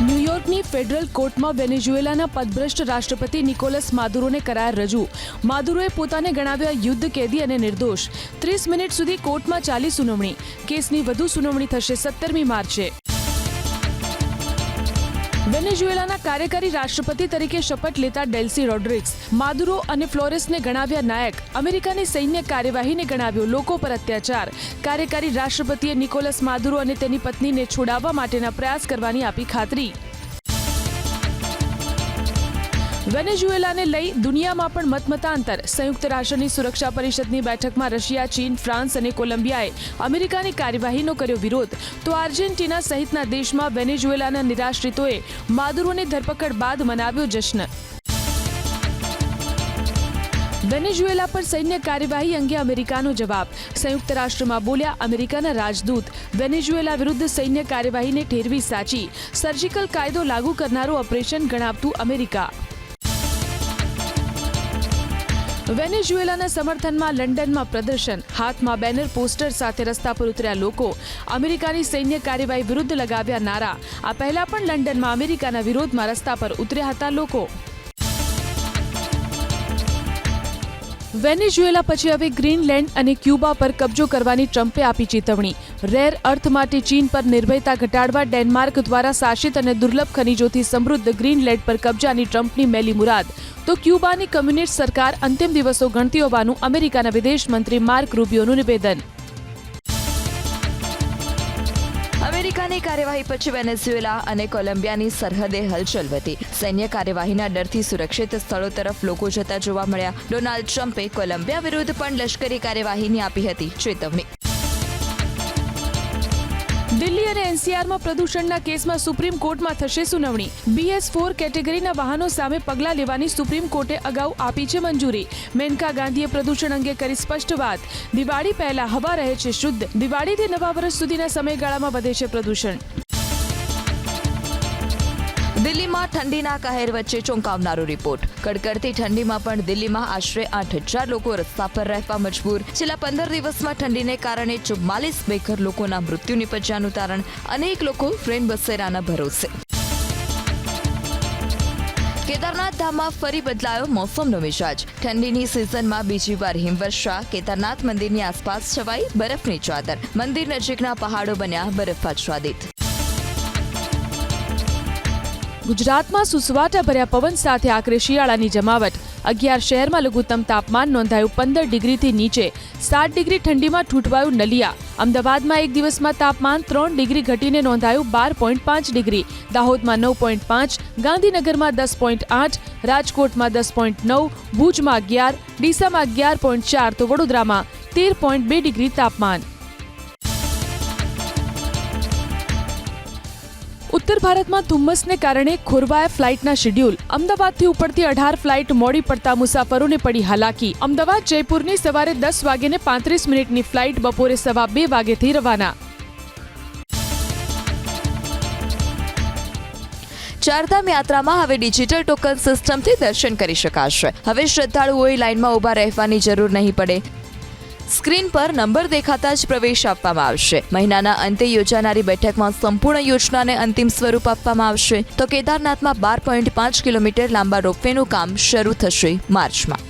ન્યૂયોર્કની federal કોર્ટમાં વેનેઝુએલાના પદભ્રષ્ટ રાષ્ટ્રપતિ Nicholas માદુરોને કરાર રજૂ. માદુરોએ પોતાને ગણાવ્યા યુદ્ધ કેદી અને નિર્દોષ. ત્રીસ મિનિટ સુધી કોર્ટમાં ચાલી સુનાવણી. કેસની વધુ સુનાવણી થશે સત્તરમી માર્ચે. વેનેઝુએલાના કાર્યકારી રાષ્ટ્રપતિ તરીકે શપથ લેતા ડેલ્સી રોડ્રિક્સ માદુરો અને ફ્લોરેસને ગણાવ્યા નાયક. અમેરિકાની સૈન્ય કાર્યવાહીને ગણાવ્યો લોકો પર અત્યાચાર. કાર્યકારી રાષ્ટ્રપતિએ નિકોલસ માદુરો અને તેની પત્નીને છોડાવવા માટેના પ્રયાસ કરવાની આપી ખાતરી. વેનેઝુએલાને લઈ દુનિયામાં પણ મતમતાંતર. સંયુક્ત રાષ્ટ્રની સુરક્ષા પરિષદની બેઠકમાં રશિયા, ચીન, ફ્રાન્સ અને કોલંબિયાએ અમેરિકાની કાર્યવાહીનો કર્યો વિરોધ. તો આર્જેન્ટિના સહિતના દેશમાં વેનેઝુએલાના નિરાશ્રિતોએ માદુરોની ધરપકડ બાદ મનાવ્યો જશ્ન. વેનેઝુએલા પર સૈન્ય કાર્યવાહી અંગે અમેરિકાનો જવાબ. સંયુક્ત રાષ્ટ્રમાં બોલ્યા, અમેરિકાના રાજદૂત વેનેઝુએલા વિરુદ્ધ સૈન્ય કાર્યવાહીને ઠેરવી સાચી. સર્જિકલ કાયદો લાગુ કરનારું ઓપરેશન ગણાવતું અમેરિકા. વેનેઝુએલાના સમર્થનમાં લંડનમાં પ્રદર્શન. હાથમાં બેનર, પોસ્ટર સાથે રસ્તા પર ઉતર્યા લોકો. અમેરિકાની સૈન્ય કાર્યવાહી વિરુદ્ધ લગાવ્યા નારા. આ પહેલા પણ લંડનમાં અમેરિકાના વિરોધમાં રસ્તા પર ઉતર્યા હતા લોકો. વેનેઝુએલા પછી હવે ગ્રીનલેન્ડ અને ક્યુબા પર કબજો કરવાની ટ્રમ્પે આપી ચેતવણી. રેર અર્થ માટે ચીન પર નિર્ભયતા ઘટાડવા ડેનમાર્ક દ્વારા શાસિત અને દુર્લભ ખનીજોથી સમૃદ્ધ ગ્રીનલેન્ડ પર કબજાની ટ્રમ્પની મેલી મુરાદ. તો ક્યુબાની કમ્યુનિસ્ટ સરકાર અંતિમ દિવસો ગણતી હોવાનું અમેરિકાના વિદેશ મંત્રી માર્ક રૂબિયોનું નિવેદન. અમેરિકાની કાર્યવાહી પછી વેનેઝુએલા અને કોલંબિયાની સરહદે હલચલ વધી. સૈન્ય કાર્યવાહીના ડરથી સુરક્ષિત સ્થળો તરફ લોકો જતા જોવા મળ્યા. ડોનાલ્ડ ટ્રમ્પે કોલંબિયા વિરુદ્ધ પણ લશ્કરી કાર્યવાહીની આપી હતી ચેતવણી. દિલ્હી અને એનસીઆરમાં પ્રદૂષણના કેસમાં સુપ્રીમ કોર્ટમાં થશે સુનાવણી. બીએસ ફોર કેટેગરીના વાહનો સામે પગલાં લેવાની સુપ્રીમ કોર્ટે અગાઉ આપી છે મંજૂરી. મેનકા ગાંધીએ પ્રદૂષણ અંગે કરી સ્પષ્ટ વાત. દિવાળી પહેલા હવા રહે છે શુદ્ધ. દિવાળીથી નવા વર્ષ સુધીના સમયગાળામાં વધે છે પ્રદૂષણ. દિલ્હીમાં ઠંડીના કહેર વચ્ચે ચોંકાવનારો રિપોર્ટ. કડકડતી ઠંડીમાં પણ દિલ્હીમાં આશરે આઠ હજાર લોકો રસ્તા પર રહેવા મજબૂર. છેલ્લા પંદર દિવસમાં ઠંડીને કારણે ચુમ્માલીસ બેઘર લોકોના મૃત્યુ નિપજ્યાનું તારણ, અનેક લોકો ટ્રેન બસેરાના ભરોસે. કેદારનાથ ધામમાં ફરી બદલાયો મોસમનો મિજાજ. ઠંડીની સિઝનમાં બીજી વાર હિમવર્ષા. કેદારનાથ મંદિરની આસપાસ છવાઈ બરફની ચાદર. મંદિર નજીકના પહાડો બન્યા બરફ આચ્છાદિત ગુજરાતમાં સુસવાટા ભર્યા પવન સાથે આખરે શિયાળાની જમાવટ. અગિયાર શહેરમાં લઘુત્તમ તાપમાન નોંધાયું પંદર ડિગ્રીથી નીચે. સાત ડિગ્રી ઠંડીમાં ઠૂંઠવાયું નલિયા. અમદાવાદમાં એક દિવસમાં તાપમાન ત્રણ ડિગ્રી ઘટીને નોંધાયું બાર પોઈન્ટ પાંચ ડિગ્રી. દાહોદમાં નવ પોઈન્ટ પાંચ, ગાંધીનગરમાં દસ પોઈન્ટ આઠ, રાજકોટમાં દસ પોઈન્ટ નવ, ભુજમાં અગિયાર, ડીસામાં અગિયાર પોઈન્ટ ચાર, તો વડોદરામાં તેર પોઈન્ટ બે ડિગ્રી તાપમાન. ઉત્તર ભારતમાં ધુમ્મસને કારણે ખોરવાયા ફ્લાઇટના શેડ્યુલ. અમદાવાદથી ઉપડતી અઢાર ફ્લાઇટ મોડી પડતા મુસાફરોને પડી હાલાકી. અમદાવાદ, જયપુરની સવારે દસ વાગ્યે પાંત્રીસ મિનિટની ફ્લાઇટ બપોરે સવા બે વાગ્યેથી રવાના. ચારધામ યાત્રામાં હવે ડિજિટલ ટોકન સિસ્ટમથી દર્શન કરી શકાશે. હવે શ્રદ્ધાળુઓએ લાઇનમાં ઊભા રહેવાની જરૂર નહીં પડે. સ્ક્રીન પર નંબર દેખાતા જ પ્રવેશ આપવામાં આવશે. મહિનાના અંતે યોજાનારી બેઠકમાં સંપૂર્ણ યોજનાને અંતિમ સ્વરૂપ આપવામાં આવશે. તો કેદારનાથમાં બાર પોઈન્ટ પાંચ કિલોમીટર લાંબા રોપવેનું કામ શરૂ થશે માર્ચમાં.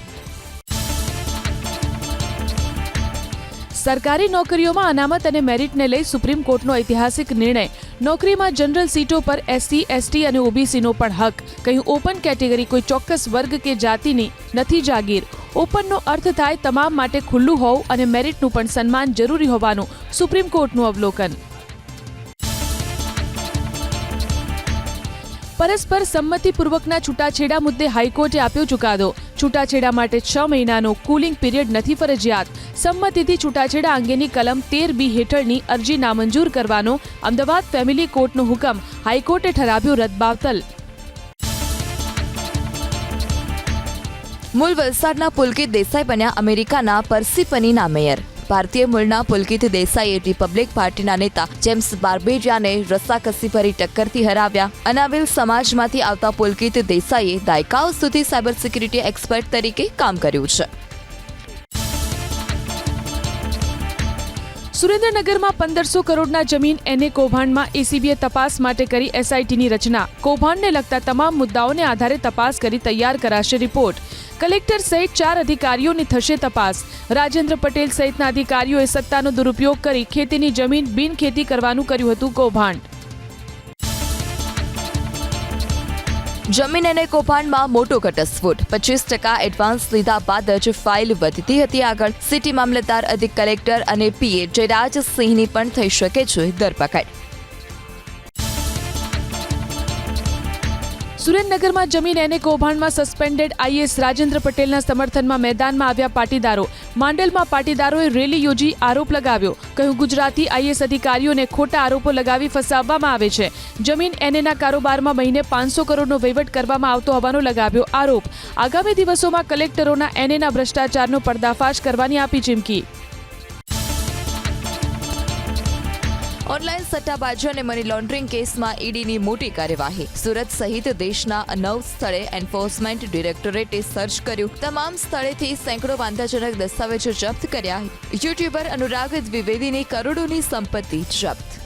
સરકારી નોકરીઓમાં અનામત અને મેરિટને લઈ સુપ્રીમ કોર્ટનો ઐતિહાસિક નિર્ણય. નોકરીમાં જનરલ સીટો પર એસસી, એસટી અને ઓબીસીનો પણ હક, કહ્યું ઓપન કેટેગરી કોઈ ચોક્કસ વર્ગ કે જાતિની નથી જાગીર. ઓપનનો અર્થ થાય તમામ માટે ખુલ્લું હોવું અને મેરિટનું પણ સન્માન જરૂરી હોવાનું સુપ્રીમ કોર્ટનું અવલોકન. પરસ્પર સંમતિપૂર્વકના છૂટાછેડા મુદ્દે હાઈકોર્ટે આપ્યો ચુકાદો. છૂટાછેડા માટે છ મહિનાનો કુલિંગ પીરિયડ નથી ફરજિયાત. સંમતિથી છૂટાછેડા અંગેની કલમ તેર બી હેઠળની અરજી નામંજૂર કરવાનો અમદાવાદ ફેમિલી કોર્ટનો હુકમ હાઈકોર્ટે ઠરાવ્યો રદબાવતલ મૂળ વલસાડના પુલકિત દેસાઈ બન્યા અમેરિકાના પરસીપનીના મેયર. ભારતીય મૂળના પુલકિત દેસાઈએ રિપબ્લિક પાર્ટીના નેતા જેમ્સ બાર્બેરિયાને રસ્સાકસી ટક્કરથી હરાવ્યા. અનાવિલ સમાજમાંથી આવતા પુલકિત દેસાઈએ દાયકાઓ સુધી સાયબર સિક્યુરિટી એક્સપર્ટ તરીકે કામ કર્યું છે. સુરેન્દ્રનગરમાં પંદરસો કરોડના જમીન એને કૌભાંડમાં એસીબીએ તપાસ માટે કરી એસઆઈટીની રચના. કૌભાંડને લગતા તમામ મુદ્દાઓને આધારે તપાસ કરી તૈયાર કરાશે રિપોર્ટ. કલેક્ટર સહિત ચાર અધિકારીઓની થશે તપાસ. રાજેન્દ્ર પટેલ સહિતના અધિકારીઓએ સત્તાનો દુરુપયોગ કરી ખેતીની જમીન બિનખેતી કરવાનું કર્યું હતું કૌભાંડ. જમીન અને કૌભાંડમાં મોટો ઘટસ્ફોટ. પચીસ ટકા એડવાન્સ લીધા બાદ જ ફાઇલ વધતી હતી આગળ. સિટી મામલતદાર અધિક કલેક્ટર અને પીએ જયરાજસિંહની પણ થઈ શકે છે ધરપકડ. સુરેન્દ્રનગરમાં જમીન એને કૌભાંડમાં સસ્પેન્ડેડ આઈએસ રાજેન્દ્ર પટેલના સમર્થનમાં મેદાનમાં આવ્યા પાટીદારો. માંડલમાં પાટીદારોએ રેલી યોજી આરોપ લગાવ્યો. કહ્યું, ગુજરાતી આઈએસ અધિકારીઓને ખોટા આરોપો લગાવી ફસાવવામાં આવે છે. જમીન એનેના કારોબારમાં મહિને પાંચસો કરોડનો વહીવટ કરવામાં આવતો હોવાનો લગાવ્યો આરોપ. આગામી દિવસોમાં કલેક્ટરોના એનેના ભ્રષ્ટાચારનો પર્દાફાશ કરવાની આપી ચીમકી. ઓનલાઈન સટ્ટાબાજી અને મની લોન્ડરિંગ કેસમાં ઈડીની મોટી કાર્યવાહી. સુરત સહિત દેશના નવ સ્થળે એન્ફોર્સમેન્ટ ડિરેક્ટોરેટે સર્ચ કર્યું. તમામ સ્થળેથી સેંકડો વાંધાજનક દસ્તાવેજો જપ્ત કર્યા. યુટ્યુબર અનુરાગ દ્વિવેદીની કરોડોની સંપત્તિ જપ્ત.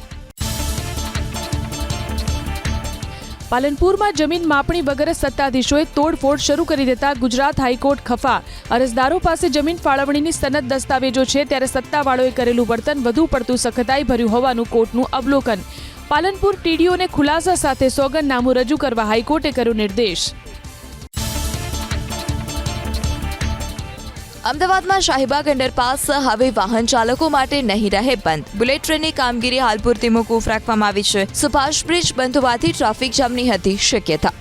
પાલનપુરમાં જમીન માપણી વગર સત્તાધીશોએ તોડફોડ શરૂ કરી દેતા ગુજરાત હાઈકોર્ટ ખફા. અરજદારો પાસે જમીન ફાળવણીની સનદ દસ્તાવેજો છે ત્યારે સત્તાવાળોએ કરેલું વર્તન વધુ પડતું સખતાઈ ભર્યું હોવાનું કોર્ટનું અવલોકન. પાલનપુર ટીડીઓને ખુલાસા સાથે સોગંદનામું રજૂ કરવા હાઈકોર્ટે કર્યો નિર્દેશ. અમદાવાદમાં શાહીબાગ અંડરપાસ હવે વાહન ચાલકો માટે નહીં રહે બંધ. બુલેટ ટ્રેનની કામગીરી હાલ પૂરતી મોકૂફ રાખવામાં આવી છે. સુભાષ બ્રિજ બંધ હોવાથી ટ્રાફિક જામની હતી શક્યતા.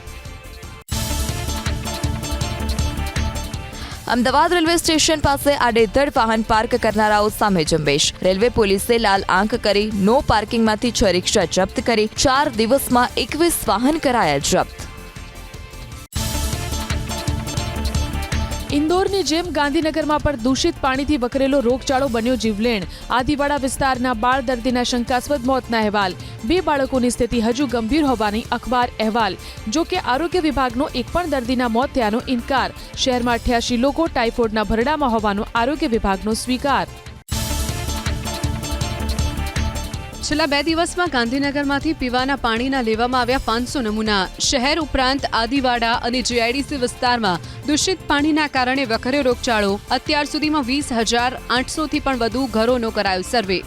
અમદાવાદ રેલવે સ્ટેશન પાસે આડેધડ વાહન પાર્ક કરનારાઓ સામે ઝંબેશ. રેલવે પોલીસે લાલ આંખ કરી નો પાર્કિંગમાંથી છ રિક્ષા જપ્ત કરી ચાર દિવસમાં એકવીસ વાહન કરાયા જપ્ત. ઇન્દોરની જેમ ગાંધીનગરમાં પણ દૂષિત પાણીથી વકરેલો રોગચાળો બન્યો જીવલેણ. આદિવાડા વિસ્તારના બાળ દર્દીના શંકાસ્પદ મોતના અહેવાલ. બે બાળકોની સ્થિતિ હજુ ગંભીર હોવાની અખબાર અહેવાલ. જો કે આરોગ્ય વિભાગનો એક પણ દર્દીના મોત થયાનો ઇનકાર. શહેરમાં અઠ્યાસી લોકો ટાઇફોઇડના ભરડામાં હોવાનો આરોગ્ય વિભાગનો સ્વીકાર. છેલ્લા બે દિવસમાં ગાંધીનગરમાંથી પીવાના પાણીના લેવામાં આવ્યા પાંચસો નમૂના. શહેર ઉપરાંત આદિવાડા અને જીઆઈડીસી વિસ્તારમાં દૂષિત પાણીના કારણે વખર્યો રોગચાળો. અત્યાર સુધીમાં વીસ હજાર આઠસોથી પણ વધુ ઘરોનો કરાયો સર્વે.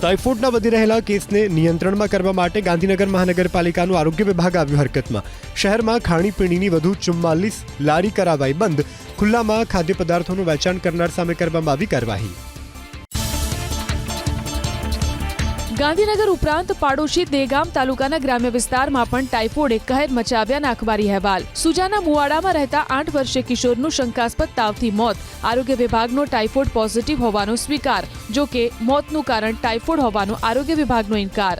ટાઇફોઇડના વધી રહેલા કેસને નિયંત્રણમાં કરવા માટે ગાંધીનગર મહાનગરપાલિકાનું આરોગ્ય વિભાગ આવ્યું હરકતમાં. શહેરમાં ખાણીપીણીની વધુ ચુમ્માલીસ લારી કરાવાઈ બંધ. ખુલ્લામાં ખાદ્ય પદાર્થોનું વેચાણ કરનાર સામે કરવામાં આવી કાર્યવાહી. ગાંધીનગર ઉપરાંત પાડોશી દેગામ તાલુકાના ગ્રામ્ય વિસ્તારમાં પણ ટાઇફોઇડે કહેર મચાવ્યાના અખબારી અહેવાલ. સુજાના મુવાડામાં રહેતા આઠ વર્ષીય કિશોરનું શંકાસ્પદ તાવથી મોત. આરોગ્ય વિભાગનો ટાઇફોઇડ પોઝિટિવ હોવાનો સ્વીકાર જો કે મોતનું કારણ ટાઇફોઇડ હોવાનો આરોગ્ય વિભાગનો ઇનકાર.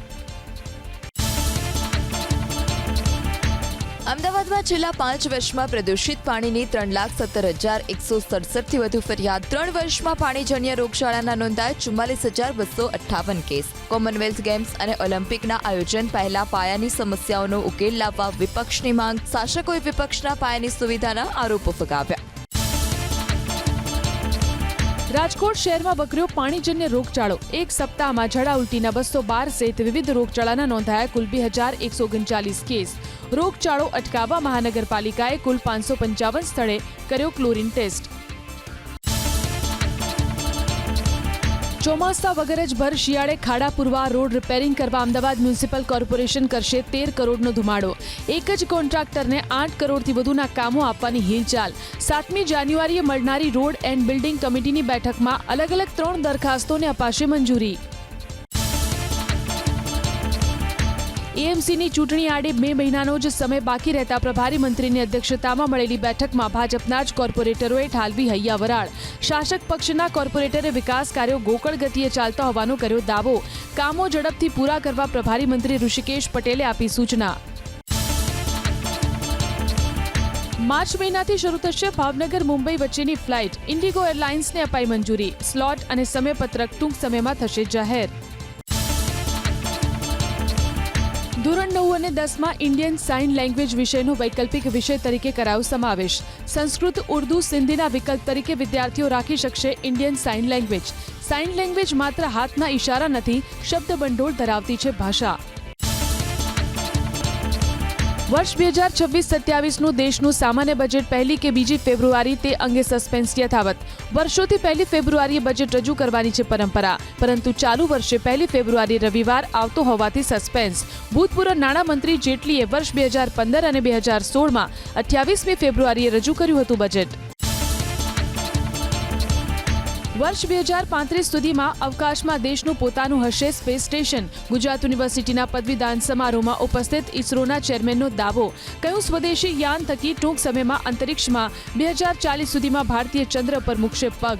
અમદાવાદમાં છેલ્લા પાંચ વર્ષમાં પ્રદૂષિત પાણીની ત્રણ લાખ સત્તર હજાર એકસો સડસઠથી વધુ ફરિયાદ. ત્રણ વર્ષમાં પાણીજન્ય રોગચાળાના નોંધાયા ચુમ્માલીસ હજાર બસો અઠ્ઠાવન કેસ. કોમનવેલ્થ ગેમ્સ અને ઓલિમ્પિકના આયોજન પહેલા પાયાની સમસ્યાઓનો ઉકેલ લાવવા વિપક્ષની માંગ. શાસકોએ વિપક્ષના પાયાની સુવિધાના આરોપો ફગાવ્યા. રાજકોટ શહેરમાં વકર્યો પાણીજન્ય રોગચાળો. એક સપ્તાહમાં ઝડા ઉલટીના બસો બાર સહિત વિવિધ રોગચાળાના નોંધાયા કુલ બે હજાર એકસો ઓગણચાલીસ કેસ. રોગચાળો અટકાવવા મહાનગરપાલિકાએ કુલ પાંચસો પંચાવન સ્થળે કર્યો ક્લોરિન ટેસ્ટ. ચોમાસા વગર જ ભર શિયાળે ખાડા પૂરવા રોડ રિપેરિંગ કરવા અમદાવાદ મ્યુનિસિપલ કોર્પોરેશન કરશે તેર કરોડનો ધુમાડો. એક જ કોન્ટ્રાક્ટરને આઠ કરોડથી વધુના કામો આપવાની હિલચાલ. સાતમી જાન્યુઆરીએ મળનારી રોડ એન્ડ બિલ્ડિંગ કમિટીની બેઠકમાં અલગ અલગ ત્રણ દરખાસ્તોને અપાશે મંજૂરી. એએમસીની ચૂંટણી આડે બે મહિનાનો જ સમય બાકી રહેતા પ્રભારી મંત્રીની અધ્યક્ષતામાં મળેલી બેઠકમાં ભાજપના જ કોર્પોરેટરોએ ઠાલવી હૈયા વરાળ. શાસક પક્ષના કોર્પોરેટરે વિકાસ કાર્યો ગોકળ ગતિએ ચાલતા હોવાનો કર્યો દાવો. કામો ઝડપથી પૂરા કરવા પ્રભારી મંત્રી ઋષિકેશ પટેલે આપી સૂચના. માર્ચ મહિનાથી શરૂ થશે ભાવનગર મુંબઈ વચ્ચેની ફ્લાઇટ. ઇન્ડિગો એરલાઇન્સને અપાઈ મંજૂરી. સ્લોટ અને સમયપત્રક ટૂંક સમયમાં થશે જાહેર. ધોરણ નવ અને દસમાં ઇન્ડિયન સાઇન લેંગ્વેજ વિષયનો વૈકલ્પિક વિષય તરીકે કરાયો સમાવેશ. સંસ્કૃત, ઉર્દુ, સિંધીના વિકલ્પ તરીકે વિદ્યાર્થીઓ રાખી શકશે Indian sign language. Sign language માત્ર હાથના ઇશારા નથી શબ્દ ભંડોળ ધરાવતી છે ભાષા. વર્ષ બે હજાર છવ્વીસ સત્યાવીસનું દેશનું સામાન્ય બજેટ પહેલી કે બીજી ફેબ્રુઆરી તે અંગે સસ્પેન્સ યથાવત. વર્ષોથી પહેલી ફેબ્રુઆરીએ બજેટ રજૂ કરવાની છે પરંપરા, પરંતુ ચાલુ વર્ષે પહેલી ફેબ્રુઆરી રવિવાર આવતો હોવાથી સસ્પેન્સ ભૂતપૂર્વ નાણામંત્રી જેટલીએ વર્ષ બે હજાર પંદર અને બે હજાર સોળમાં અઠ્યાવીસમી ફેબ્રુઆરીએ રજૂ કર્યું હતું બજેટ વર્ષ બે હજાર પાંત્રીસ સુધીમાં અવકાશમાં દેશનું પોતાનું હશે સ્પેસ સ્ટેશન. ગુજરાત યુનિવર્સિટીના પદવીદાન સમારોહમાં ઉપસ્થિત ઇસરોના ચેરમેનનો દાવો. કયું સ્વદેશી યાન થકી ટૂંક સમયમાં અંતરિક્ષમાં બે હજાર ચાલીસ સુધીમાં ભારતીય ચંદ્ર પર મૂકશે પગ?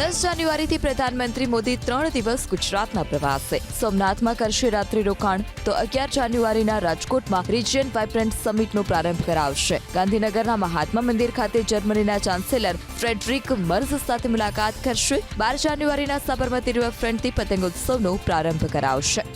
દસ જાન્યુઆરીથી પ્રધાનમંત્રી મોદી ત્રણ દિવસ ગુજરાતના પ્રવાસે. સોમનાથમાં કરશે રાત્રિ રોકાણ, તો અગિયાર જાન્યુઆરીના રાજકોટમાં રિજિયન વાઇબ્રન્ટ સમિટનો પ્રારંભ કરાવશે. ગાંધીનગરના મહાત્મા મંદિર ખાતે જર્મનીના ચાન્સેલર ફ્રેડરિક મર્ઝ સાથે મુલાકાત કરશે. બાર જાન્યુઆરીના સાબરમતી રિવરફ્રન્ટથી પતંગોત્સવનો પ્રારંભ કરાવશે.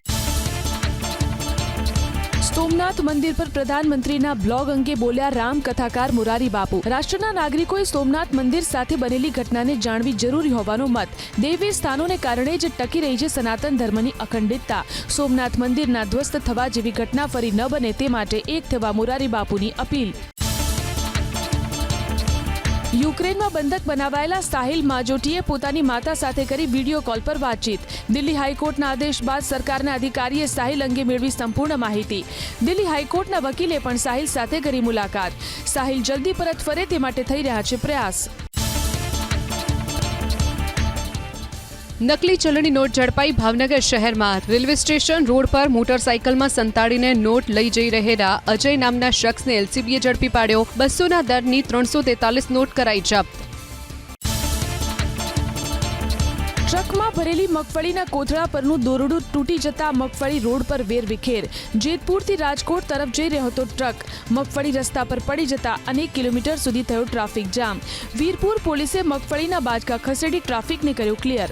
સોમનાથ મંદિર પર પ્રધાનમંત્રીના બ્લોગ અંગે બોલ્યા રામ કથાકાર મુરારી બાપુ. રાષ્ટ્રના નાગરિકોએ સોમનાથ મંદિર સાથે બનેલી ઘટનાને જાણવી જરૂરી હોવાનો મત. દેવી સ્થાનોને કારણે જ ટકી રહી છે સનાતન ધર્મની અખંડિતતા. સોમનાથ મંદિરના ધ્વસ્ત થવા જેવી ઘટના ફરી ન બને તે માટે એક થવા મુરારી બાપુની અપીલ. યુક્રેનમાં બંધક બનાવાયેલા સાહિલ માજોટીએ પોતાની માતા સાથે કરી વીડિયો કોલ પર વાતચીત. દિલ્હી હાઈકોર્ટના આદેશ બાદ સરકારના અધિકારીએ સાહિલ અંગે મેળવી સંપૂર્ણ માહિતી. દિલ્હી હાઈકોર્ટના વકીલે પણ સાહિલ સાથે કરી મુલાકાત. સાહિલ જલ્દી પરત ફરે તે માટે થઈ રહ્યા છે પ્રયાસ. નકલી ચલણી નોટ ઝડપાઈ ભાવનગર શહેરમાં. રેલવે સ્ટેશન રોડ પર મોટરસાયકલમાં સંતાડીને નોટ લઈ જઈ રહેલા અજય નામના શખ્સને એલસીબીએ ઝડપી પાડ્યો. બસોના દરની ત્રણસો તેતાલીસ નોટ કરાઈ જપ્ત ટ્રકમાં ભરેલી મગફળીના કોથળા પરનું દોરડું તૂટી જતા મગફળી રોડ પર વેર વિખેર જેતપુરથી રાજકોટ તરફ જઈ રહ્યો હતો ટ્રક. મગફળી રસ્તા પર પડી જતા અનેક કિલોમીટર સુધી થયો ટ્રાફિક જામ. વીરપુર પોલીસે મગફળીના બાજકા ખસેડી ટ્રાફિકને કર્યું ક્લિયર.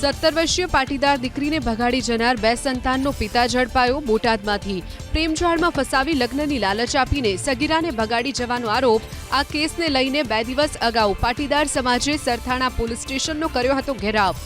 સત્તર વર્ષીય પાટીદાર દીકરીને ભગાડી જનાર બે સંતાનનો પિતા ઝડપાયો બોટાદમાંથી. પ્રેમજાળમાં ફસાવી લગ્નની લાલચ આપીને સગીરાને ભગાડી જવાનો આરોપ. આ કેસને લઈને બે દિવસ અગાઉ પાટીદાર સમાજે સરથાણા પોલીસ સ્ટેશનનો કર્યો હતો ઘેરાવ.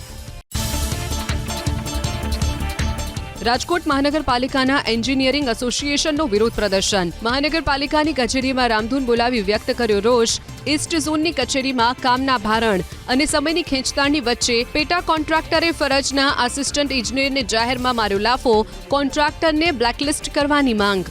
રાજકોટ મહાનગરપાલિકાના એન્જિનિયરિંગ એસોસિએશનનો વિરોધ પ્રદર્શન. મહાનગરપાલિકાની કચેરીમાં રામધૂન બોલાવી વ્યક્ત કર્યો રોષ. ઈસ્ટ ઝોનની કચેરીમાં કામના ભારણ અને સમયની ખેંચતાણની વચ્ચે પેટા કોન્ટ્રાક્ટરે ફરજના આસિસ્ટન્ટ ઇજનેરને જાહેરમાં માર્યો લાફો. કોન્ટ્રાક્ટરને બ્લેકલિસ્ટ કરવાની માંગ.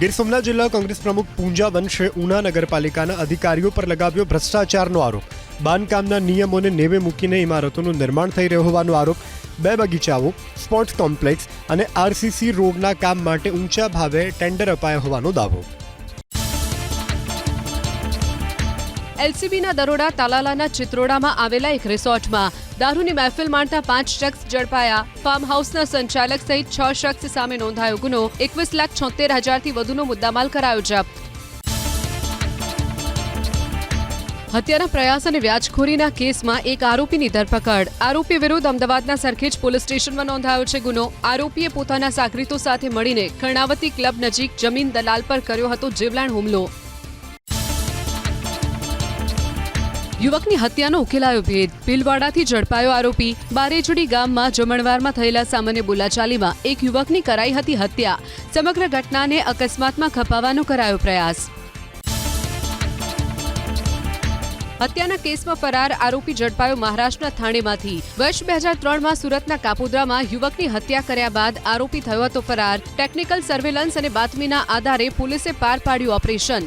ગીર સોમનાથ જિલ્લા કોંગ્રેસ પ્રમુખ પૂંજા વંશે ઉના નગરપાલિકાના અધિકારીઓ પર લગાવ્યો ભ્રષ્ટાચારનો આરોપ. બાંધકામના નિયમોને નેવે મૂકીને ઇમારતોનું નિર્માણ થઈ રહ્યું હોવાનો આરોપ, બે બગીચાઓ સ્પોર્ટ્સ કોમ્પ્લેક્સ અને આરસીસી રોડના કામ માટે ઊંચા ભાવે ટેન્ડર અપાયા હોવાનો દાવો. એલસીબીના દરોડા તાલાલાના ચિત્રોડામાં આવેલા એક રિસોર્ટમાં દારૂની મહેફિલ માણતા પાંચ શખ્સ ઝડપાયા. ફાર્મ હાઉસના સંચાલક સહિત છ શખ્સ સામે નોંધાયો ગુનો. એકવીસ લાખ છોતેર હજારથી વધુનો મુદ્દામાલ કરાયો જપ્ત. હત્યાના પ્રયાસ અને વ્યાજખોરીના કેસમાં એક આરોપીની ધરપકડ. આરોપી વિરુદ્ધ અમદાવાદના સરખેજ પોલીસ સ્ટેશનમાં નોંધાયો છે ગુનો. આરોપીએ પોતાના સાગરીતો સાથે મળીને કર્ણાવતી ક્લબ નજીક જમીન દલાલ પર કર્યો હતો જીવલાણ હુમલો. યુવકની હત્યાનો ઉકેલાયો ભેદ. ભીલવાડાથી ઝડપાયો આરોપી. બારેજડી ગામમાં જમણવારમાં થયેલા સામાન્ય બોલાચાલીમાં એક યુવકની કરાઈ હતી હત્યા. સમગ્ર ઘટનાને અકસ્માતમાં ખપાવવાનો કરાયો પ્રયાસ. હત્યાના કેસમાં ફરાર આરોપી ઝડપાયો મહારાષ્ટ્રના થાણેમાંથી. વર્ષ બે હજાર ત્રણમાં સુરતના કાપોદ્રામાં યુવકની હત્યા કર્યા બાદ આરોપી થયો હતો ફરાર. ટેકનિકલ સર્વેલન્સ અને બાતમીના આધારે પોલીસે પાર પાડ્યું ઓપરેશન.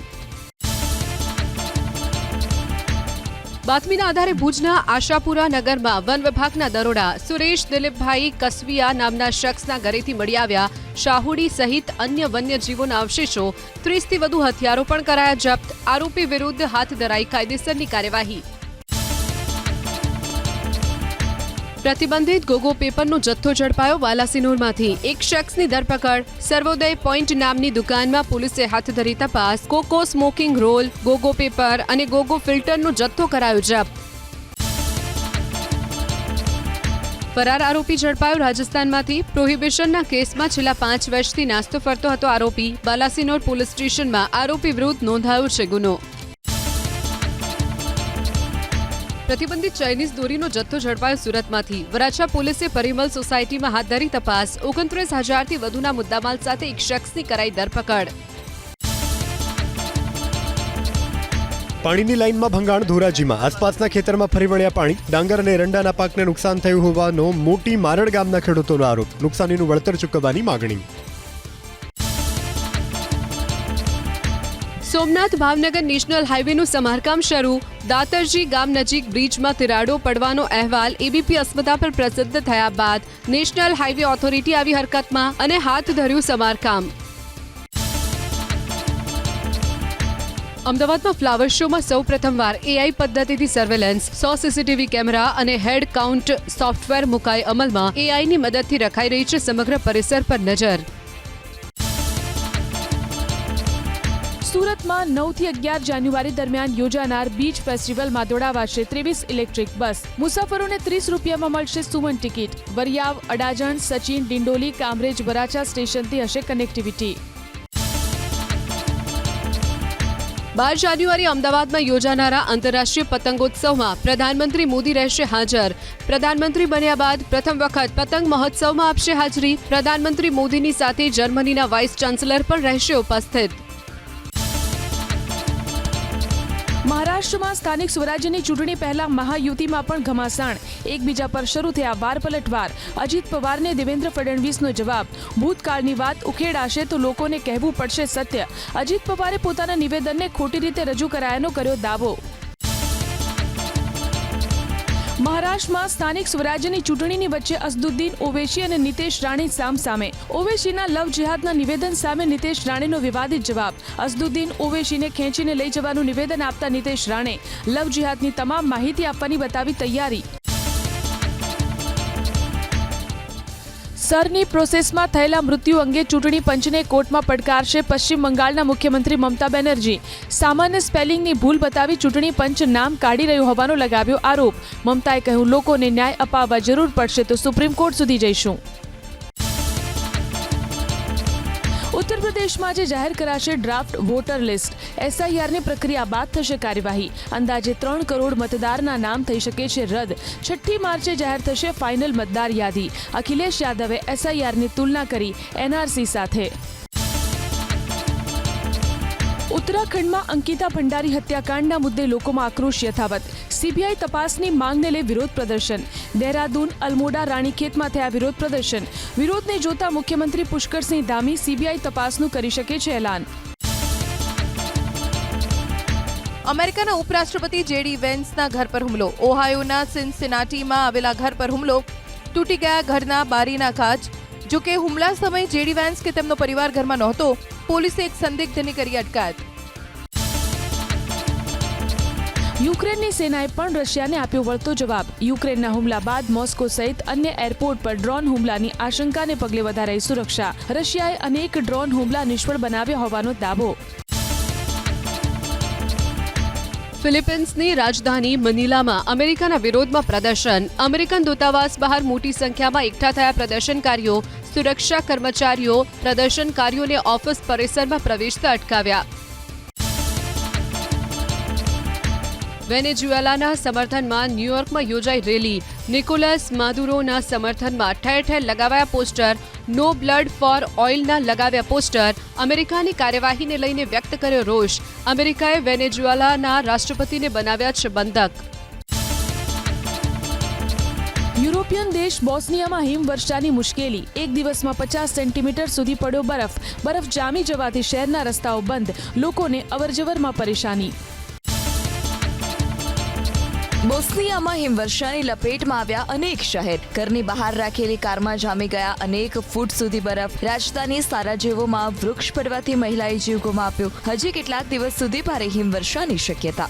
બાતમીના આધારે ભુજના આશાપુરા નગરમાં વન વિભાગના દરોડા સુરેશ દિલીપભાઈ કસવિયા નામના શખ્સના ઘરેથી મળી આવ્યા. શાહુડી સહિત અન્ય વન્યજીવોના અવશેષો ત્રીસથી વધુ હથિયારો પણ કરાયા જપ્ત. આરોપી વિરુદ્ધ હાથ ધરાઈ કાયદેસરની કાર્યવાહી. પ્રતિબંધિત ગોગો પેપરનો જથ્થો ઝડપાયો વાલાસિનોરમાંથી. એક શખ્સની ધરપકડ. સર્વોદય પોઈન્ટ નામની દુકાનમાં પોલીસે હાથ ધરી તપાસ. Coco smoking roll, Gogo paper અને ગોગો ફિલ્ટરનો જથ્થો કરાયો જપ્ત. ફરાર આરોપી ઝડપાયો રાજસ્થાનમાંથી. પ્રોહિબિશનના કેસમાં છેલ્લા પાંચ વર્ષથી નાસ્તો ફરતો હતો આરોપી. બાલાસિનોર પોલીસ સ્ટેશનમાં આરોપી વિરુદ્ધ નોંધાયો છે ગુનો. પ્રતિબંધિત ચાઇનીઝ દોરીનો જથ્થો ઝડપાયો સુરતમાંથી. વરાછા પોલીસે પરિમલ સોસાયટીમાં હાથ ધરી તપાસ. ઓગણત્રીસ હજારથી વધુના મુદ્દામાલ સાથે એક શખ્સની કરાઈ ધરપકડ. પાણીની લાઇનમાં ભંગાણ ધોરાજીમાં. આસપાસના ખેતરમાં ફરી વળ્યા પાણી. ડાંગર અને એરંડાના પાકને નુકસાન થયું હોવાનો મોટી મારડ ગામના ખેડૂતોનો આરોપ. નુકસાનીનું વળતર ચૂકવવાની માગણી. સોમનાથ ભાવનગર નેશનલ હાઈવેનું સમારકામ શરૂ. દાતરજી ગામ નજીક બ્રિજમાં તિરાડો પડવાનો અહેવાલ એબીપી અસ્પતા પર પ્રસિદ્ધ થયા બાદ નેશનલ હાઈવે ઓથોરિટી આવી હરકતમાં અને હાથ ધર્યું સમારકામ. અમદાવાદમાં ફ્લાવર શોમાં સૌ પ્રથમવાર એઆઈ પદ્ધતિથી સર્વેલન્સ સો સીસીટીવી કેમેરા અને હેડ કાઉન્ટ સોફ્ટવેર મુકાઈ અમલમાં એઆઈની મદદથી રખાઈ રહી છે સમગ્ર પરિસર પર નજર. સુરતમાં નવથી અગિયાર જાન્યુઆરી દરમિયાન યોજાનાર બીચ ફેસ્ટિવલમાં દોડાવાશે ત્રેવીસ ઇલેક્ટ્રિક બસ. મુસાફરોને ત્રીસ રૂપિયામાં મળશે સુવર્ણ ટિકિટ. વરિયાવ, અડાજણ, સચિન, ડિંડોલી, કામરેજ, વરાછા સ્ટેશનથી હશે કનેક્ટિવિટી. બાર જાન્યુઆરી અમદાવાદમાં યોજાનારા આંતરરાષ્ટ્રીય પતંગોત્સવમાં પ્રધાનમંત્રી મોદી રહેશે હાજર. પ્રધાનમંત્રી બન્યા બાદ પ્રથમ વખત પતંગ મહોત્સવમાં આપશે હાજરી. પ્રધાનમંત્રી મોદીની સાથે જર્મનીના વાઇસ ચાન્સલર પણ રહેશે ઉપસ્થિત. મહારાષ્ટ્રમાં સ્થાનિક સ્વરાજ્યની ચૂંટણી પહેલા મહાયુતિમાં પણ ઘમાસાણ. એકબીજા પર શરૂ થયા વાર પલટવાર. અજીત પવારને દેવેન્દ્ર ફડણવીસનો જવાબ. ભૂતકાળની વાત ઉખેડાશે તો લોકોને કહેવું પડશે સત્ય. અજીત પવારે પોતાના નિવેદનને ખોટી રીતે રજૂ કરાયાનો કર્યો દાવો. મહારાષ્ટ્રમાં સ્થાનિક સ્વરાજ્યની ચૂંટણીની વચ્ચે અસદુદ્દીન ઓવેશી અને નિતેશ રાણી સામસામે ઓવેશીના લવ જિહાદના નિવેદન સામે નિતેશ રાણીનો વિવાદિત જવાબ. અસદુદ્દીન ઓવેશીને ખેંચીને લઈ જવાનું નિવેદન આપતા નિતેશ રાણે લવ જિહાદની તમામ માહિતી આપવાની બતાવી તૈયારી. સરની પ્રોસેસમાં થયેલા મૃત્યુ અંગે ચૂંટણી પંચને કોર્ટમાં પડકારશે પશ્ચિમ બંગાળના મુખ્યમંત્રી મમતા બેનર્જી. સામાન્ય સ્પેલિંગની ભૂલ બતાવી ચૂંટણી પંચ નામ કાઢી રહ્યું હોવાનો લગાવ્યો આરોપ. મમતાએ કહ્યું, લોકોને ન્યાય અપાવવા જરૂર પડશે તો સુપ્રીમ કોર્ટ સુધી જઈશું. પ્રદેશમાં આજે જાહેર કરાશે ડ્રાફ્ટ વોટર લિસ્ટ. એસઆઈઆરની પ્રક્રિયા બાદ થશે કાર્યવાહી. અંદાજે ત્રણ કરોડ મતદારના નામ થઈ શકે છે રદ. છઠ્ઠી માર્ચે જાહેર થશે ફાઇનલ મતદાર યાદી. અખિલેશ યાદવે એસઆઈઆરની તુલના કરી એનઆરસી સાથે. ઉત્તરાખંડમાં અંકિતા ભંડારી હત્યાકાંડના મુદ્દે લોકોમાં આક્રોશ યથાવત. સીબીઆઈ તપાસની માંગને લઈ વિરોધ પ્રદર્શન. દહેરાદૂન, અલમોડા, રાણીખેતમાં થયા વિરોધ પ્રદર્શન. વિરોધને જોતા મુખ્યમંત્રી પુષ્કરસિંહ ધામી સીબીઆઈ તપાસનું કરી શકે છે એલાન. અમેરિકાના ઉપરાષ્ટ્રપતિ જેડી વેન્સના ઘર પર હુમલો. ઓહાયોના સિન્સિનાટીમાં આવેલા ઘર પર હુમલો. તૂટી ગયા ઘરના બારીના કાચ. જો કે હુમલા સમયે જેડી વેન્સ કે તેમનો પરિવાર ઘરમાં નહોતો પોલીસે એક સંદિગ્ધની કરી અટકાયત. યુક્રેનની સેનાએ પણ રશિયાને આપ્યો વળતો જવાબ. યુક્રેનના હુમલા બાદ મોસ્કો સહિત અન્ય એરપોર્ટ પર ડ્રોન હુમલાની આશંકાને પગલે વધારાઈ સુરક્ષા. રશિયાએ અનેક ડ્રોન હુમલા નિષ્ફળ બનાવ્યા હોવાનો દાવો. ફિલિપિન્સની રાજધાની મનીલામાં અમેરિકાના વિરોધમાં પ્રદર્શન. અમેરિકન દૂતાવાસ બહાર મોટી સંખ્યામાં એકઠા થયા પ્રદર્શનકારીઓ. સુરક્ષા કર્મચારીઓ પ્રદર્શનકારીઓને ઓફિસ પરિસરમાં પ્રવેશતા અટકાવ્યા. વેનેઝુએલાના સમર્થનમાં ન્યૂયોર્કમાં યોજાઈ રેલી. નિકોલસ માદુરોના સમર્થનમાં ઠેર ઠેર લગાવાયા પોસ્ટર. નો બ્લડ ફોર ઓઇલના લગાવ્યા પોસ્ટર. અમેરિકાની કાર્યવાહીને લઈને વ્યક્ત કર્યો રોષ. અમેરિકાએ વેનેઝુએલાના રાષ્ટ્રપતિને બનાવ્યા છે બંધક. યુરોપિયન દેશ બોસ્નિયામાં હિમવર્ષાની મુશ્કેલી. એક દિવસમાં પચાસ સેન્ટીમીટર સુધી પડ્યો બરફ. બરફ જામી જવાથી શહેરના રસ્તાઓ બંધ. લોકોને અવરજવરમાં પરેશાની. બોસ્નિયામાં હિમવર્ષાની લપેટમાં આવ્યા અનેક શહેર. ઘરની બહાર રાખેલી કારમાં જામી ગયા અનેક ફૂટ સુધી બરફ. રાજધાની સારાજેવોમાં વૃક્ષ પડવાથી મહિલાએ જીવ ગુમાવ્યો. હજી કેટલાક દિવસ સુધી ભારે હિમવર્ષાની શક્યતા.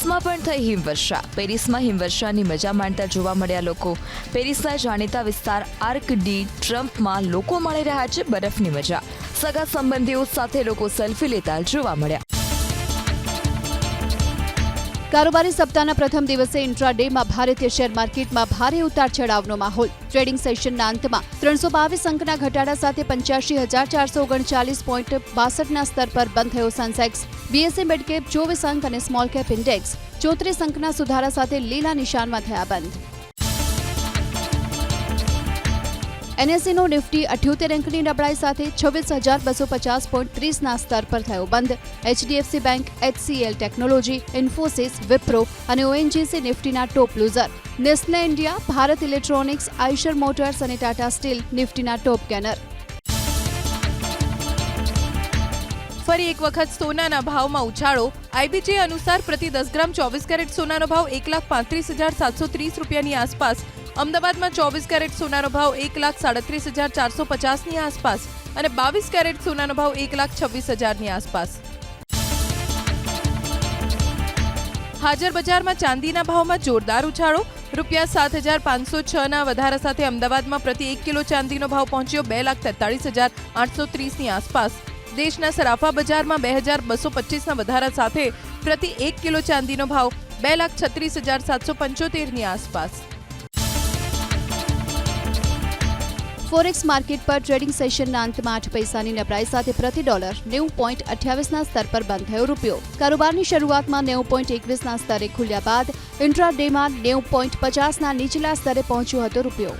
ફ્રાન્સ પેરિસમાં પણ થઈ હિમવર્ષા. પેરિસમાં હિમવર્ષાની મજા માણતા જોવા મળ્યા લોકો. પેરિસના જાણીતા વિસ્તાર આર્ક ડી ટ્રમ્પમાં લોકો માણી રહ્યા છે બરફની મજા. સગા સંબંધીઓ સાથે લોકો સેલ્ફી લેતા જોવા મળ્યા. કારોબારી સપ્તાહના પ્રથમ દિવસે ઇન્ટ્રાડેમાં ભારતીય શેર માર્કેટમાં ભારે ઉતાર ચઢાવનો માહોલ. ટ્રેડિંગ સેશનના અંતમાં ત્રણસો બાવીસ અંકના ઘટાડા સાથે પંચ્યાસી હજાર ચારસો ઓગણચાલીસ પોઈન્ટ બાસઠના સ્તર પર બંધ થયો સેન્સેક્સ બીએસસી મિડકેપ ચોવીસ અંક અને સ્મોલ કેપ ઇન્ડેક્સ ચોત્રીસ અંકના સુધારા સાથે લીલા નિશાનમાં થયા બંધ. એનએસસીનો નિફ્ટી અઠ્યોતેર અંકની નબળાઈ સાથે છવ્વીસ હજાર બસો પચાસ પોઈન્ટ ત્રીસના સ્તર પર થયો બંધ. HDFC Bank, HCL Technology, Infosys, Wipro અને ONGC નિફ્ટીના top loser. Nestle India, Bharat electronics, Eicher Motors અને ટાટા સ્ટીલ નિફ્ટીના ટોપ ગેનર. ફરી એક વખત સોનાના ભાવમાં ઉછાળો. આઈબીજે અનુસાર પ્રતિ દસ ગ્રામ ચોવીસ કેરેટ સોનાનો ભાવ એક લાખ પાંત્રીસ હજાર સાતસો ત્રીસ રૂપિયાની આસપાસ અમદાવાદમાં ચોવીસ કેરેટ સોનાનો ભાવ એક લાખ સાડત્રીસ હજાર ચારસો પચાસની આસપાસ અને બાવીસ કેરેટ સોનાનો ભાવ એક લાખ છવ્વીસ હજારની આસપાસ. હાજર બજારમાં ચાંદીના ભાવમાં જોરદાર ઉછાળો. રૂપિયા સાત હજાર પાંચસો છના વધારા સાથે અમદાવાદમાં પ્રતિ એક કિલો ચાંદીનો ભાવ પહોંચ્યો બે લાખ તેતાળીસ હજાર આઠસો ત્રીસની આસપાસ. દેશના સરાફા બજારમાં બે હજાર બસો પચીસના વધારા સાથે પ્રતિ એક કિલો ચાંદીનો ભાવ બે લાખ છત્રીસ હજાર સાતસો પંચોતેરની આસપાસ. ફોરેક્સ માર્કેટ પર ટ્રેડિંગ સેશનના અંતમાં આઠ પૈસાની નબળાઈ સાથે પ્રતિ ડોલર નેવું પોઈન્ટ અઠ્યાવીસના સ્તર પર બંધ થયો રૂપિયો. કારોબારની શરૂઆતમાં નેવું પોઈન્ટ એકવીસના સ્તરે ખુલ્યા બાદ ઇન્ટ્રા ડેમાં નેવું પોઈન્ટ પચાસના નીચલા સ્તરે પહોંચ્યો હતો રૂપિયો.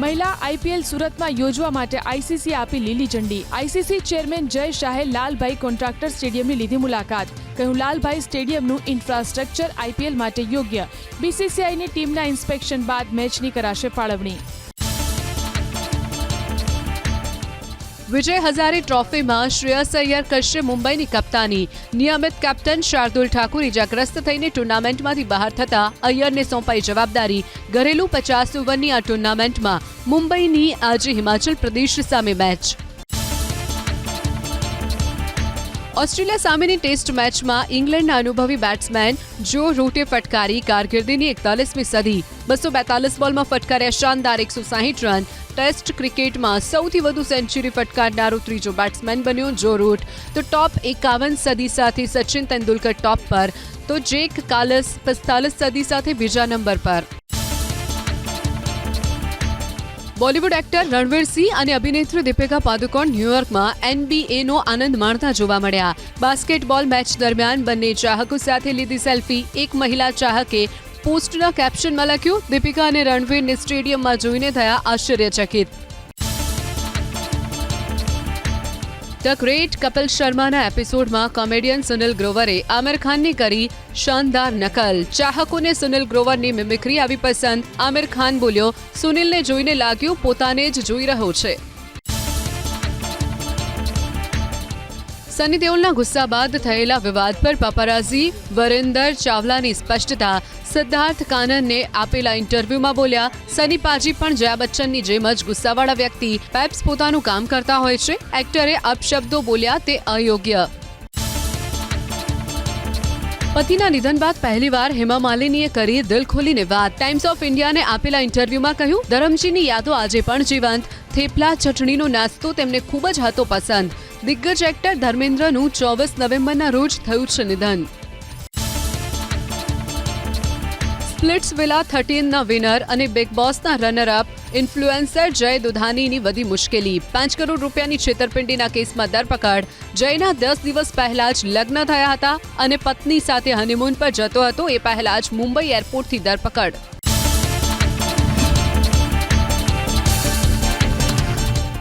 મહિલા આઈપીએલ સુરતમાં યોજવા માટે આઈસીસી આપી લીલી ઝંડી. આઈસીસી ચેરમેન જય શાહે લાલભાઈ કોન્ટ્રાક્ટર સ્ટેડિયમની લીધી મુલાકાત. કહ્યું, લાલભાઈ સ્ટેડિયમનું ઇન્ફ્રાસ્ટ્રક્ચર આઈપીએલ માટે યોગ્ય. બીસીસીઆઈની ટીમના ઇન્સ્પેક્શન બાદ મેચની કરાશે ફાળવણી. વિજય હઝારે ટ્રોફીમાં શ્રેયસ અય્યર કરશે મુંબઈની કપ્તાની. નિયમિત કેપ્ટન શાર્દુલ ઠાકુર ઇજાગ્રસ્ત થઈને ટુર્નામેન્ટમાંથી બહાર થતા અય્યરને સોંપાઈ જવાબદારી. ઘરેલું પચાસ ઓવરની આ ટુર્નામેન્ટમાં મુંબઈની આજે હિમાચલ પ્રદેશ સામે મેચ. ઓસ્ટ્રેલિયા સામેની ટેસ્ટ મેચમાં ઇંગ્લેન્ડના અનુભવી બેટ્સમેન જો રૂટે ફટકારી કારકિર્દીની એકતાલીસમી સદી. બસો બેતાલીસ બોલમાં ફટકાર્યા શાનદાર એકસો સાહીઠ રન. ટેસ્ટ ક્રિકેટમાં સૌથી વધુ સેન્ચુરી ફટકારનારો ત્રીજો બેટ્સમેન બન્યો જો રૂટ. તો ટોપ એકાવન સદી સાથે સચિન તેંડુલકર ટોપ પર. તો જેક કાલસ પિસ્તાલીસ સદી સાથે બીજા નંબર પર. બોલિવૂડ એક્ટર રણવીર સિંહ અને અભિનેત્રી દીપિકા પાદુકોણ ન્યૂયોર્કમાં એનબીએનો આનંદ માણતા જોવા મળ્યા. બાસ્કેટબોલ મેચ દરમિયાન બંને ચાહકો સાથે લીધી સેલ્ફી. એક મહિલા ચાહકે પોસ્ટના કેપ્શનમાં લખ્યું, દીપિકા અને રણવીરને સ્ટેડિયમમાં જોઈને થયા આશ્ચર્યચકિત. ધ ગ્રેટ કપિલ શર્માના એપિસોડમાં કોમેડિયન સુનિલ ગ્રોવરે આમિર ખાનની કરી શાનદાર નકલ. ચાહકોને સુનિલ ગ્રોવરની મિમિક્રી આવી પસંદ. આમિર ખાન બોલ્યો, સુનિલને જોઈને લાગ્યું પોતાને જ જોઈ રહ્યો છે. સની દેઓલના ગુસ્સા બાદ થયેલા વિવાદ પર પાપારાઝી વરિંદર ચાવલાની સ્પષ્ટતા. સિદ્ધાર્થ કાનનને આપેલા ઇન્ટરવ્યુમાં બોલ્યા, સની પાજી પણ જયા બચ્ચનની જેમ જ ગુસ્સાવાળા વ્યક્તિ. પેપ્સ પોતાનું કામ કરતા હોય છે. એક્ટરે અપશબ્દો બોલ્યા, તે અયોગ્ય. પતિના નિધન બાદ પહેલીવાર હેમા માલિનીએ કરી દિલ ખોલીને વાત. ટાઈમ્સ ઓફ ઇન્ડિયાને આપેલા ઇન્ટરવ્યુમાં કહ્યું, ધરમજીની યાદો આજે પણ જીવંત. થેપલા, ચટણીનો નાસ્તો તેમને ખૂબ જ હતો પસંદ. દિગ્ગજ એક્ટર ધર્મેન્દ્રનું ચોવીસ નવેમ્બરના રોજ થયું છે નિધન. સ્પ્લિટ્સ વિલા થર્ટીનના વિનર અને બિગ બોસના રનર અપ ઇન્ફ્લુએન્સર જય દુધાનીની વધી મુશ્કેલી. પાંચ કરોડ રૂપિયાની છેતરપિંડીના કેસમાં ધરપકડ. જયના દસ દિવસ પહેલા જ લગ્ન થયા હતા અને પત્ની સાથે હનીમૂન પર જતો હતો એ પહેલા જ મુંબઈ એરપોર્ટથી ધરપકડ.